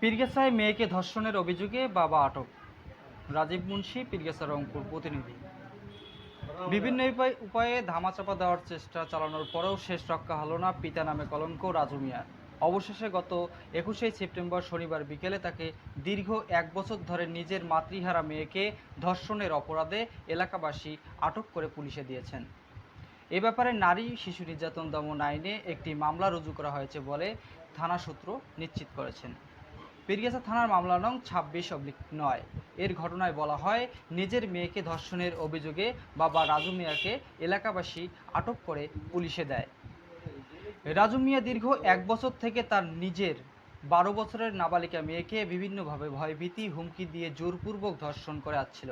পীরগেছায় মেয়েকে ধর্ষণের অভিযোগে বাবা আটক। রাজীব মুন্সি, পীরগেছা রংপুর প্রতিনিধি। বিভিন্ন উপায় উপায়ে ধামাচাপা দেওয়ার চেষ্টা চালানোর পরেও শেষ রক্ষা হলো না পিতা নামে কলঙ্ক রাজু মিয়ার। অবশেষে গত একুশে সেপ্টেম্বর শনিবার বিকেলে তাকে দীর্ঘ এক বছর ধরে নিজের মাতৃহারা মেয়েকে ধর্ষণের অপরাধে এলাকাবাসী আটক করে পুলিশে দিয়েছেন। এ ব্যাপারে নারী শিশু নির্যাতন দমন আইনে একটি মামলা রুজু করা হয়েছে বলে থানা সূত্র নিশ্চিত করেছেন। পীরগেছা থানার মামলা নং ছাব্বিশ অব্লিক নয়। এর ঘটনায় বলা হয়, নিজের মেয়েকে ধর্ষণের অভিযোগে বাবা রাজু মিয়াকে এলাকাবাসী আটক করে পুলিশে দেয়। রাজু মিয়া দীর্ঘ এক বছর থেকে তার নিজের বারো বছরের নাবালিকা মেয়েকে বিভিন্নভাবে ভয়ভীতি, হুমকি দিয়ে জোরপূর্বক ধর্ষণ করে আসছিল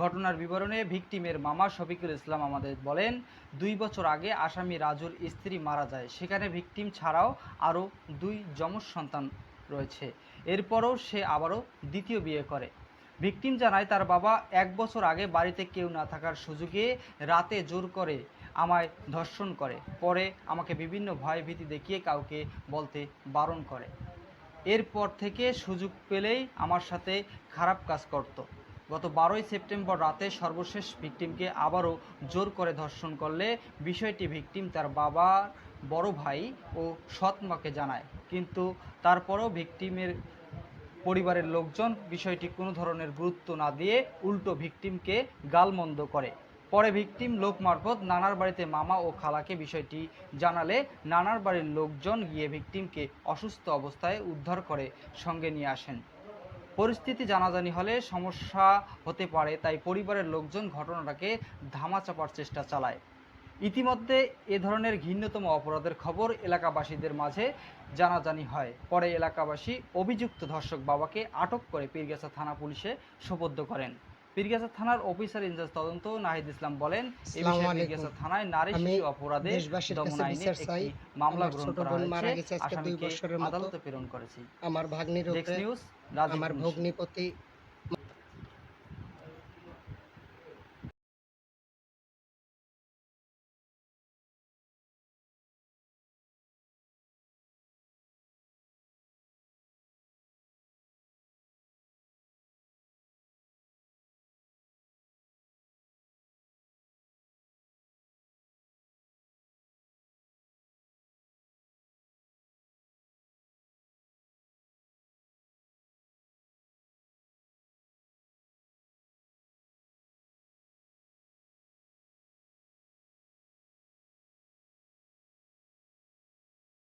ঘটনার বিবরণে ভিকটিমের মামা শফিকুল ইসলাম আমাদের বলেন, দুই বছর আগে আসামি রাজুর স্ত্রী মারা যায়। সেখানে ভিকটিম ছাড়াও আরও দুই যমজ সন্তান রয়েছে। এরপরও সে আবারও দ্বিতীয় বিয়ে করে। ভিকটিম জানায়, তার বাবা এক বছর আগে বাড়িতে কেউ না থাকার সুযোগে রাতে জোর করে আমায় ধর্ষণ করে। পরে আমাকে বিভিন্ন ভয় ভীতি দেখিয়ে কাউকে বলতে বারণ করে। এরপর থেকে সুযোগ পেলেই আমার সাথে খারাপ কাজ করত। গত বারোই সেপ্টেম্বর রাতে সর্বশেষ ভিকটিমকে আবারও জোর করে ধর্ষণ করলে বিষয়টি ভিকটিম তার বাবা বড় ভাই ও সৎ মাকে জানায়। কিন্তু তারপরও ভিকটিমের পরিবারের লোকজন বিষয়টি কোনো ধরনের গুরুত্ব না দিয়ে উল্টো ভিকটিমকে গালমন্দ করে। পরে ভিকটিম লোক মারফত নানার বাড়িতে মামা ও খালাকে বিষয়টি জানালে নানার বাড়ির লোকজন গিয়ে ভিকটিমকে অসুস্থ অবস্থায় উদ্ধার করে সঙ্গে নিয়ে আসেন। পরিস্থিতি জানাজানি হলে সমস্যা হতে পারে, তাই পরিবারের লোকজন ঘটনাটাকে ধামাচাপার চেষ্টা চালায়। ইতিমধ্যে এ ধরনের ঘৃণ্যতম অপরাধের খবর এলাকাবাসীদের মাঝে জানাজানি হয়। পরে এলাকাবাসী অভিযুক্ত ধর্ষক বাবাকে আটক করে পীরগাছা থানা পুলিশে সোপর্দ করেন। পীরগাছা থানার অফিসার ইনচার্জ তদন্ত নাহিদ ইসলাম বলেন বিষয়ে পীরগাছা থানায় নারী শিশু অপরাধে দমন আইনে একটি মামলা গ্রহণ করা হয়েছে। আসামিকে আদালতে প্রেরণ করেছি। আমার ভাগ্নির নিউজ আমার ভগ্নিপতি